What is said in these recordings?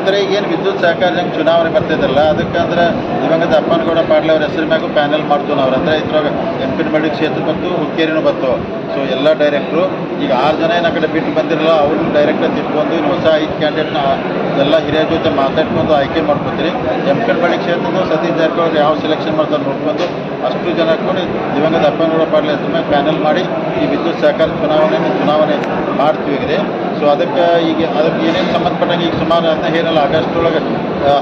ಅಂದ್ರೆ ಈಗೇನು ವಿದ್ಯುತ್ ಸಹಕಾರ ಚುನಾವಣೆ ಬರ್ತಿದ್ದಲ್ಲ ಅದಕ್ಕೆ ಅಂದ್ರೆ ದಿವಂಗತ ಅಪ್ಪನಗೌಡ ಪಾಡ್ಲೆ ಅವ್ರ ಹೆಸರು ಮ್ಯಾಗೂ ಪ್ಯಾನೆಲ್ ಮಾಡ್ತೀವಿ ನಾವು. ಅಂದ್ರೆ ಇದ್ರಾಗ ಮೆಡಿಕ್ ಕ್ಷೇತ್ರ ಬಂತು ಹುಕ್ಕೇರಿನೂ ಬಂತು ಸೊ ಎಲ್ಲ ಡೈರೆಕ್ಟ್ರು ಈಗ ಆರು ಜನ ಏನು ಆ ಕಡೆ ಬಿಟ್ಟು ಬಂದಿರಲ್ಲ ಅವ್ರನ್ನ ಡೈರೆಕ್ಟಾಗಿ ತಿಳ್ಕೊಂಡು ಇನ್ನು ಹೊಸ ಐದು ಕ್ಯಾಂಡಿಡೇಟ್ನ ಎಲ್ಲ ಹಿರಿಯರ ಜೊತೆ ಮಾತಾಡ್ಕೊಂಡು ಆಯ್ಕೆ ಮಾಡ್ಕೊತೀರಿ. ಎಂ ಪಿ ಮೆಡಿಕ್ ಕ್ಷೇತ್ರದ ಸತೀಶ್ ಜಾರಕಿಹೊಳಿ ಯಾವ ಸೆಲೆಕ್ಷನ್ ಮಾಡ್ತಾರೆ ನೋಡ್ಕೊಂಡು ಅಷ್ಟು ಜನ ಕೂಡ ದಿವಂಗತ ಅಪ್ಪನಗೌಡ ಪಾಡ್ಲೆ ಹೆಸರು ಮ್ಯಾಗ ಪ್ಯಾನೆಲ್ ಮಾಡಿ ಈ ವಿದ್ಯುತ್ ಸಹಕಾರ ಚುನಾವಣೆ ಚುನಾವಣೆ ಮಾಡ್ತೀವಿ ಸೊ ಅದಕ್ಕೆ ಈಗ ಅದಕ್ಕೆ ಏನೇನು ಸಂಬಂಧಪಟ್ಟಂಗೆ ಈಗ ಸುಮಾರು ಅಂತ ಹೇಳಲ್ಲ. ಆಗಸ್ಟ್ ಒಳಗೆ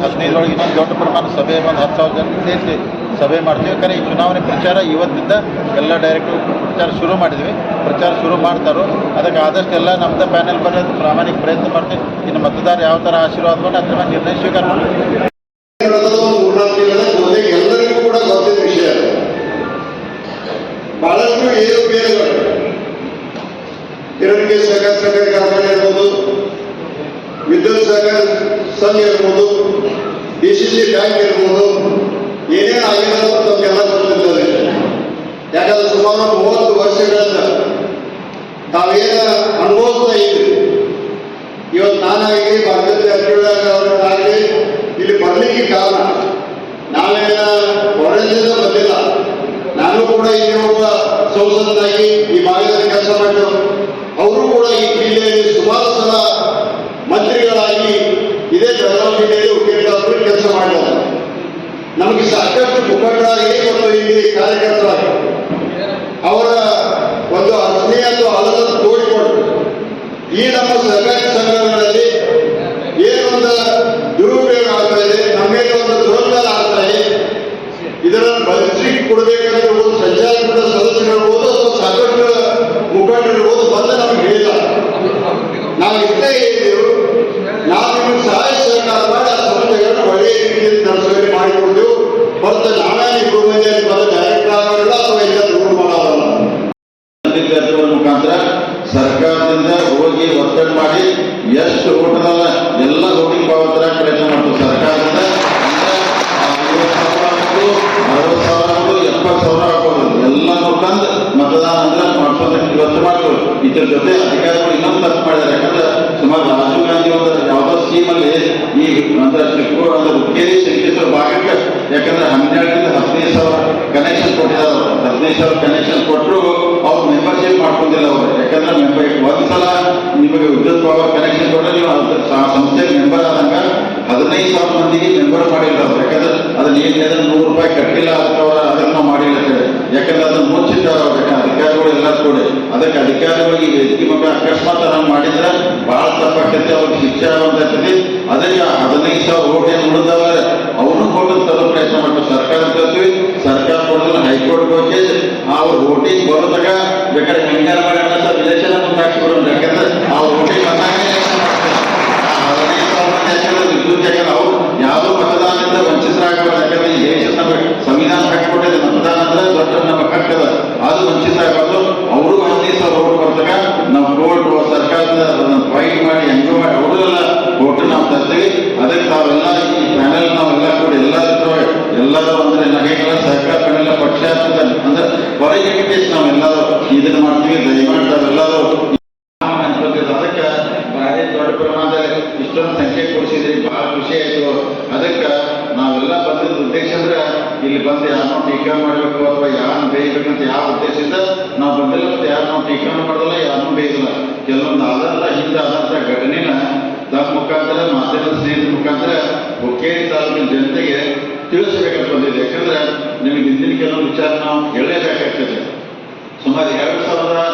ಹದಿನೈದರೊಳಗೆ ಇನ್ನೊಂದು ದೊಡ್ಡ ಪ್ರಮಾಣ ಸಭೆ ಒಂದು ಹತ್ತು ಸಾವಿರ ಜನ ಸೇರಿಸಿ ಸಭೆ ಮಾಡ್ತೀವಿ. ಯಾಕಂದರೆ ಈ ಚುನಾವಣೆ ಪ್ರಚಾರ ಇವತ್ತಿಂದ ಎಲ್ಲ ಡೈರೆಕ್ಟ್ ಪ್ರಚಾರ ಶುರು ಮಾಡಿದ್ವಿ. ಪ್ರಚಾರ ಶುರು ಮಾಡ್ತಾರೋ, ಅದಕ್ಕೆ ಆದಷ್ಟು ಎಲ್ಲ ನಮ್ಮದು ಪ್ಯಾನೆಲ್ ಪ್ರಾಮಾಣಿಕ ಪ್ರಯತ್ನ ಮಾಡ್ತೀವಿ. ಇನ್ನು ಮತದಾರ ಯಾವ ಥರ ಆಶೀರ್ವಾದ ಕೊಟ್ಟು ಅದ್ರ ಮೇಲೆ ನಿರ್ಣಯ ಸ್ವೀಕಾರ ಮಾಡ್ತೀವಿ ಬಹಳಷ್ಟು ಏರುಪೇರುಗಳು ಇರೋರಿಗೆ ಸಹಕಾರ ಸಹಕಾರಿ ಕಾರ್ಖಾನೆ ಇರ್ಬೋದು ವಿದ್ಯುತ್ ಸಹಕಾರ ಸಂಘ ಇರ್ಬೋದು ಡಿ ಸಿ ಸಿ ಬ್ಯಾಂಕ್ ಇರ್ಬೋದು, ಏನೇನು ಆಗಿದೆ ಅಂತ ನಮಗೆಲ್ಲ ಗೊತ್ತಿರ್ತದೆ. ಯಾಕಂದ್ರೆ ಸುಮಾರು ಮೂವತ್ತು ವರ್ಷಗಳಿಂದ ತಾವೇನ ಅನುಭವಿಸ್ತಾ ಇದ್ವಿ ಇವತ್ತು ನಾನಾಗಿ ಭಾರತೀಯ ಜಾರಕಿಹೊಳಿ ಇಲ್ಲಿ ಬರ್ಲಿಕ್ಕೆ ಕಾರಣ. ನಾವೇನ ಹೊರದಿಂದ ಬಂದಿಲ್ಲ. ನಾನು ಕೂಡ ಇಲ್ಲಿ ಒಬ್ಬ ಸಂಸದನಾಗಿ ಈ ಭಾಗದಲ್ಲಿ ಕೆಲಸ ಮಾಡಿದವರು ಅವರು ಕೂಡ ಈ ಜಿಲ್ಲೆಯಲ್ಲಿ ಸುಮಾರು ಸಲ ಇದೇ ಬೆಳಗಾವಿ ಜಿಲ್ಲೆಯಲ್ಲಿ ಉಪಯೋಗ ಕೆಲಸ ಮಾಡಿದ್ದಾರೆ. ನಮಗೆ ಸಾಕಷ್ಟು ಮುಖಂಡರಾಗಿ ಮತ್ತು ಇಲ್ಲಿ ಕಾರ್ಯಕರ್ತರಾಗಿ ಅವರ ಒಂದು ಅಸ್ನೇಹದ್ದು ಹಲದನ್ನು ತೋಡಿಕೊಟ್ಟು ಈ ನಮ್ಮ ಸಹಕಾರಿ ಸಂಘಗಳಲ್ಲಿ ಏನೊಂದು ದುರುಪಯೋಗ ಆಗ್ತಾ ಇದೆ ನಮಗೆ ಒಂದು ದುರಂತರ ಆಗ್ತಾ ಇದೆ. ಇದನ್ನು ಬದಲಿಸಿ ಕೊಡಬೇಕಂತ ಒಂದು ಸಂಚಾಲಕರ ಸದಸ್ಯರಿರ್ಬೋದು ಅಥವಾ ಸಾಕಷ್ಟು ಮುಖಂಡರಿರ್ಬೋದು ಬಂದು ನಮಗೆ ಹೇಳಿಲ್ಲ. ನಾವು ಇಷ್ಟೇ ಹೇಳಿದೆವು ನಾವು ನಿಮಗೆ ಸಹಾಯ ಸಹಕಾರ ಮಾಡಿ ಆ ರೀತಿಯಲ್ಲಿ ನಡೆಸುವಲ್ಲಿ ಮಾಡಿಕೊಡ್ತೇವೆ ಮಾಡೋದಲ್ಲ. ವಿದ್ಯಾರ್ಥಿಗಳ ಮುಖಾಂತರ ಸರ್ಕಾರದಿಂದ ಹೋಗಿ ಒತ್ತಡ ಮಾಡಿ ಎಷ್ಟು ಓಟದಲ್ಲ ಎಲ್ಲ ಓಟಿಂಗ್ ಪಾವತರ ಪ್ರಯತ್ನ ಸರ್ಕಾರದಿಂದ ಅರವತ್ತು ಎಪ್ಪತ್ತು ಸಾವಿರ ಆಗ್ಬೋದು. ಎಲ್ಲ ತಂದು ಮತದಾನ ಅಂದ್ರೆ ಮಾಡ್ಸೋದಕ್ಕೆ ಇವತ್ತು ಮಾಡ್ತೀವಿ. ಇದ್ರ ಜೊತೆ ಅಧಿಕಾರಿಗಳು ಇನ್ನೊಂದು ತಪ್ಪು ಮಾಡಿದ್ದಾರೆ. ಯಾಕಂದ್ರೆ ಸುಮಾರು ಈ ಚಿಕ್ಕು ಅಂದ್ರೆ ಹುಕ್ಕೇರಿ ಶ್ರೀಕೇಶ್ವರ ಭಾಗಕ್ಕೆ ಯಾಕಂದ್ರೆ ಹನ್ನೆರಡರಿಂದ ಹದಿನೈದು ಸಾವಿರ ಕನೆಕ್ಷನ್ ಕೊಟ್ಟಿದ್ದಾರೆ. ಹದಿನೈದು ಸಾವಿರ ಕನೆಕ್ಷನ್ ಕೊಟ್ಟರು ಅವ್ರು ಮೆಂಬರ್ಶಿಪ್ ಮಾಡ್ಕೊಂಡಿಲ್ಲ ಅವರು. ಯಾಕಂದ್ರೆ ಮೆಂಬರ್ ಒಂದ್ಸಲ ನಿಮಗೆ ವಿದ್ಯುತ್ ಪವರ್ ಕನೆಕ್ಷನ್ ಕೊಟ್ಟರೆ ನೀವು ಅದ್ರ ಸಂಸ್ಥೆ ಮೆಂಬರ್ ಆದಂಗ ಹದಿನೈದು ಸಾವಿರ ಮಂದಿಗೆ ಮೆಂಬರ್ ಮಾಡಿಲ್ಲ ಅವ್ರು. ಯಾಕಂದ್ರೆ ಅದನ್ನ ಏನು ಅದನ್ನ ನೂರು ರೂಪಾಯಿ ಕಟ್ಟಿಲ್ಲ ಅಂತವ್ರ ಅದನ್ನ ಮಾಡಿಲ್ಲ ಯಾಕಂದ್ರೆ ಅದನ್ನ ಯಾಕಂದ್ರೆ ಅಧಿಕಾರಿಗಳು ಎಲ್ಲ ಕೂಡ. ಅದಕ್ಕೆ ಅಧಿಕಾರಿಗಳಿಗೆ ಅಕಸ್ಮಾತ್ ಮಾಡಿದ್ರೆ ಬಹಳ ತಪ್ಪಾಗ್ತೈತಿ ಅವ್ರಿಗೆ ಶಿಕ್ಷೆ ಆಗುವಂತೈತಿ ಆ ಹದಿನೈದು ಸಾವಿರ ಕೋಟಿ ಉಳಿದವ್ರೆ ಅವನು ಕೊಟ್ಟು ತರೋ ಪ್ರಯತ್ನ ಮಾಡ್ತಾರೆ ಸರ್ಕಾರ ಕೇಳ್ತೀವಿ ಸರ್ಕಾರ ಕೊಡೋದನ್ನ ಹೈಕೋರ್ಟ್ ಹೋಗಿ ಅವ್ರು ವೋಟಿಂಗ್ ಬರೋದಾಗ ಬೇಕಾದ್ರೆ ಹೆಂಗಾರ ಮಾಡಿ ಸರ್ ಇಲೆಕ್ಷನ್ ಮುಂದಾಕಿ ಬರೋದು ಯಾಕಂದ್ರೆ ಅವ್ರ ವೋಟಿಂಗ್ ಬಂದಾಗ election ಮಾಡ್ತಾರೆ. ಆ ಹದಿನೈದು ಸಾವಿರ ಮಂದಿ ಯಾಕಂದ್ರೆ ವಿದ್ಯುತ್ ಯಾಕಂದ್ರೆ ಅವ್ರು ಯಾವುದೋ ಮತದಾನದಿಂದ ವಂಚಿತರಾಗಬಾರ್ದು ಯಾಕಂದ್ರೆ ಈ ದೇಶ ನಮಗೆ ಸಂವಿಧಾನ ಹಾಕಿಕೊಟ್ಟಿದೆ ಮತದಾನ ಅಂದ್ರೆ ದೊಡ್ಡ ನಮ್ಮ ಹಕ್ಕದ ಅದು ವಂಚಿತ ಆಗಬಾರ್ದು ಅವರು ಹದಿನೈದು ಸಾವಿರ ಓಟ್ ಬರ್ತಾಗ ನಾವು ಕೋರ್ಟ್ ಸರ್ಕಾರದ ಫೈಟ್ ಮಾಡಿ ಹೆಂಗೋ ಮಾಡಿ ಅವರು ಎಲ್ಲ ಓಟ್ ನಾವು ತರ್ತೀವಿ ಅದಕ್ಕೆ ತಾವೆಲ್ಲ ಈ ಪ್ಯಾನೆಲ್ ನಾವೆಲ್ಲ ಕೂಡ ಎಲ್ಲರೂ ಎಲ್ಲರೂ ಅಂದ್ರೆ ನಗೆಗಳ ಸಹಕಾರ ಪ್ಯಾನೆಲ್ ಪಕ್ಷ ಅಂತ ಅಂದ್ರೆ ಹೊರಗೆ ಇಟ್ಕೇಸಿ ನಾವೆಲ್ಲರೂ ಇದನ್ನ ಮಾಡ್ತೀವಿ ದಯಮಾಡಿ ತಾವೆಲ್ಲರೂ ಅನ್ಕೊತಿದ್ದು ಅದಕ್ಕೆ ಭಾರಿ ದೊಡ್ಡ ಪ್ರಮಾಣದಲ್ಲಿ ಇಷ್ಟೊಂದು ಸಂಖ್ಯೆ ಕೊಡಿಸಿದ್ರಿ ಬಹಳ ಖುಷಿ ಆಯ್ತು ಅದಕ್ಕೆ ನಾವೆಲ್ಲ ಬಂದಿದ್ದ ಉದ್ದೇಶ ಅಂದ್ರೆ ಇಲ್ಲಿ ಬಂದು ಯಾರನ್ನೋ ಟೀಕಾ ಮಾಡಬೇಕು ಅಥವಾ ಯಾರು ಬೇಯಬೇಕಂತ ಯಾವ ಉದ್ದೇಶದಿಂದ ನಾವು ಬಂದಿಲ್ಲ ಯಾರು ನಾವು ಟೀಕಾ ಮಾಡಲ್ಲ ಯಾರನ್ನೂ ಬೇಯಿಲ್ಲ. ಕೆಲವೊಂದು ಆದಂತ ಹಿಂದೆ ಆದಂತ ಘಟನೆನ ನಮ್ಮ ಮುಖಾಂತರ ಮಾಧ್ಯಮದ ಸ್ನೇಹಿತರ ಮುಖಾಂತರ ಹುಕ್ಕೇರಿ ತಾಲೂಕಿನ ಜನತೆಗೆ ತಿಳಿಸಬೇಕಂತ ಬಂದಿದೆ. ಯಾಕಂದ್ರೆ ನಿಮಗೆ ಹಿಂದಿನ ಕೆಲವೊಂದು ವಿಚಾರ ನಾವು ಹೇಳಲೇಬೇಕಾಗ್ತದೆ. ಸುಮಾರು ಎರಡು ಸಾವಿರದ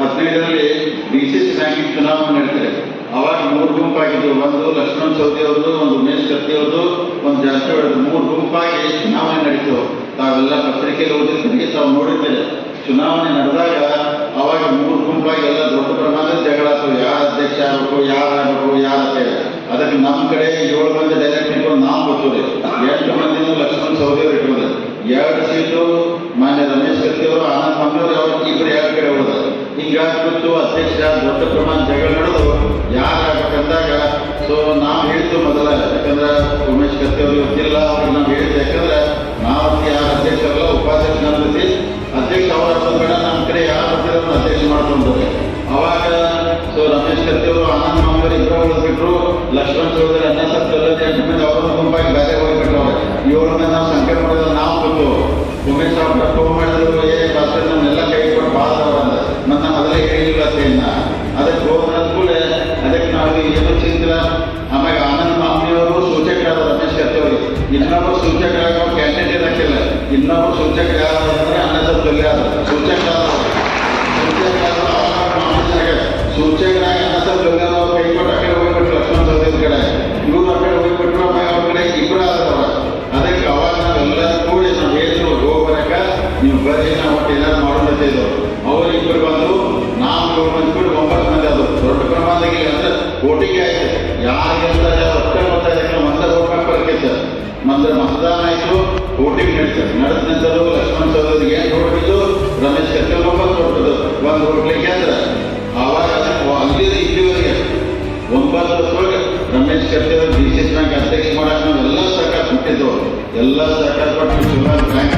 ಹದಿನೈದರಲ್ಲಿ ಡಿ ಸಿ ಸಿ ಬ್ಯಾಂಕಿಂಗ್ ಚುನಾವಣೆ ನಡೀತಾರೆ ಅವಾಗ ಮೂರು ಗುಂಪಾಗಿದ್ದು, ಒಂದು ಲಕ್ಷ್ಮಣ್ ಸೌದಿ ಅವ್ರದ್ದು, ಒಂದು ಉಮೇಶ್ ಕತ್ತಿ ಅವ್ರದ್ದು, ಒಂದು ಜಾಸ್ತಿ ಮೂರು ಗುಂಪಾಗಿ ಚುನಾವಣೆ ನಡೀತು. ತಾವೆಲ್ಲ ಪತ್ರಿಕೆಯಲ್ಲಿ ಓದಿರ್ತೀರಿ ತಾವು ನೋಡಿದ್ದೇವೆ ಚುನಾವಣೆ ನಡೆದಾಗ ಅವಾಗ ಮೂರು ಗುಂಪಾಗಿ ಎಲ್ಲ ದೊಡ್ಡ ಪ್ರಮಾಣದ ಜಗಳ ಆಗ್ತವೆ. ಯಾರು ಅಧ್ಯಕ್ಷ ಆಗಬೇಕು, ಯಾರು ಆಗಬೇಕು, ಯಾರು ಅಂತೇಳಿ ಅದಕ್ಕೆ ನಮ್ಮ ಕಡೆ ಏಳು ಮಂದಿ ಡೈರೆಕ್ಟ್ ಇಟ್ಕೊಂಡು ನಾವು ಗೊತ್ತಿದೆ ಎಂಟು ಮಂದಿನೂ ಲಕ್ಷ್ಮಣ ಸೌದಿಯವರು ಇಟ್ಕೊಂಡ್ರೆ ಎರಡು ಸೀಟು ಮಾನ್ಯ ರಮೇಶ್ ಕತ್ತಿಯವರು ಆನಂದ್ ಮಂಗಳೂರು ಅವ್ರು ಇಬ್ಬರು ಎರಡು ಕಡೆ ಹೋದ ಹಿಂಗಾಗಿ ಅಧ್ಯಕ್ಷ ದೊಡ್ಡ ಪ್ರಮಾಣ ಜಗಳ ನಡೆದು ಯಾರು ಆಗ್ಬೇಕಂದಾಗ ಸೊ ನಾವು ಹೇಳಿದ್ದು ಮೊದಲ, ಯಾಕಂದ್ರೆ ಉಮೇಶ್ ಕತ್ತಿ ಅವರು ಗೊತ್ತಿಲ್ಲ, ಅವ್ರಿಗೆ ನಾವು ಹೇಳಿದ್ದು ಯಾಕಂದ್ರೆ ನಾವು ಯಾರು ಅಧ್ಯಕ್ಷರಲ್ಲ ಉಪಾಧ್ಯಕ್ಷ ನಮ್ಮದಿ ಅಧ್ಯಕ್ಷ ಅವರ ಬೇಡ ನಮ್ಮ ಕಡೆ ಯಾರು ಬರ್ತಿರೋ ಅಧ್ಯಕ್ಷ ಮಾಡ್ಕೊಂಡ್ರೆ ಅವಾಗ ಸೊ ರಮೇಶ್ ಕತ್ತಿ ಅವರು ಆನಂದ್ ಮಂಗಳೂರು ಇಬ್ಬರು ಉಳಿದ್ಬಿಟ್ರು ಲಕ್ಷ್ಮಣ್ ಚೌಧರಿ, ಅನ್ನ ಮಂದಿ ಅವರನ್ನು ಗುಂಪಾಗಿ ಬೇರೆ ಹೋಗ್ಬಿಟ್ರು. ಏಳು ಮಂದಿ ನಾವು ಸಂಖ್ಯೆ ಮಾಡಿದ್ರೆ ನಾವು ಗೊತ್ತು ಉಮೇಶ್ ಅವ್ರ ಫೋನ್ ಮಾಡಿದ್ರು ಏ ಭಾಸ್ಕರ್ ನಮ್ಮನ್ನೆಲ್ಲ ಕೈ ಕೊಟ್ಟು ಭಾಳ ಅಂತ ಮತ್ತೆ ನಾವು ಮೊದಲೇ ಹೇಳಿಲ್ಲ ಅಷ್ಟೇನ ಅದಕ್ಕೆ ಹೋದ ಕೂಡ ಅದಕ್ಕೆ ನಾವು ಏನು ಚಿಂತಿಲ್ಲ ಆಮೇಲೆ ಆನಂದ್ ಮಾಮಿಯವರು ಸೂಚಕರಾದ ರಮೇಶ್ ಕತ್ತಿ ಅವರಿಗೆ ಇನ್ನೊಬ್ಬರು ಸೂಚಕರಾಗ ಕ್ಯಾಂಡಿಡೇಟ್ ಹಾಕಿಲ್ಲ ಇನ್ನೊಬ್ಬರು ಸೂಚಕ ಯಾರು ಅಂದ್ರೆ ಅನ್ನ ಸೂಚಕ ಸೂಚಕರಾಗಿ ಅನ್ನ ಸೂಚಕರಾಗಿ ಆಯ್ತು ವೋಟಿಂಗ್ ನಡೀತದೆ ನಡೆದ ನಂತರ ಲಕ್ಷ್ಮಣ ಸೌದರಿಗೆ ಏನು ಹೊರಟಿದ್ದು ರಮೇಶ್ ಒಂಬತ್ತು ಹೊರಟದು ಒಂದು ಹೋಗ್ಲಿಕ್ಕೆ ಅಂದ್ರೆ ಅವಾಗ ಅಲ್ಲಿ ಇಲ್ಲಿವರೆಗೆ. ಒಂಬತ್ತು ವರ್ಷದೊಳಗೆ ರಮೇಶ್ ಅವರು ಡಿ ಸಿ ಬ್ಯಾಂಕ್ ಅಧ್ಯಕ್ಷ ಮಾಡಕ್ಕೆ ನಾವೆಲ್ಲ ಸರ್ಕಾರ ಕೊಟ್ಟಿದ್ದು. ಎಲ್ಲ ಸರ್ಕಾರ ಕೊಟ್ಟು ಬ್ಯಾಂಕ್.